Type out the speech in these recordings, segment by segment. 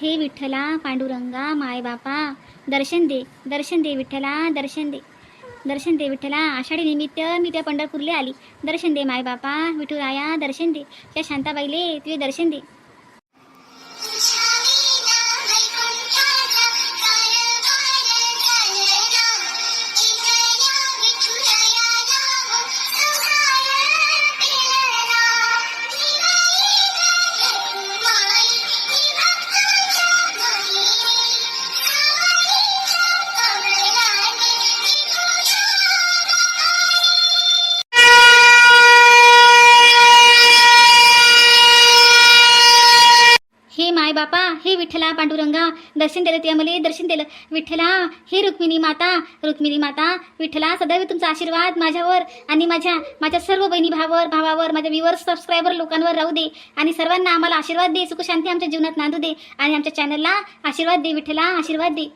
हे विठ्ठला पांडुरंगा मायबापा दर्शन दे दर्शन दे विठ्ठला दर्शन दे. दर्शन दे विठ्ठला आषाढी निमित्त मी त्या पंढरपूरला आली. दर्शन दे मायबापा विठुराया दर्शन दे. त्या शांताबाईले तुझे दर्शन दे. माय बापा हे विठ्ठला पांडुरंगा दर्शन दिलं ते मला दर्शन दिलं. विठ्ठला हे रुक्मिणी माता रुक्मिणी माता विठ्ठला सदैव तुमचा आशीर्वाद माझ्यावर आणि माझ्या माझ्या सर्व बहिणी भावावर भावावर माझ्या व्ह्युअर सबस्क्रायबर लोकांवर राहू दे आणि सर्वांना आम्हाला आशीर्वाद दे सुखशांती आमच्या जीवनात नांदू दे आणि आमच्या चॅनलला आशीर्वाद दे विठ्ठला आशीर्वाद दे.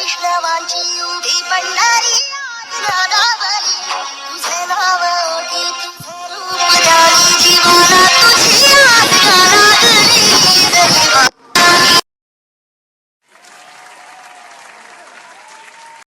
वैष्णवांची उभी राधा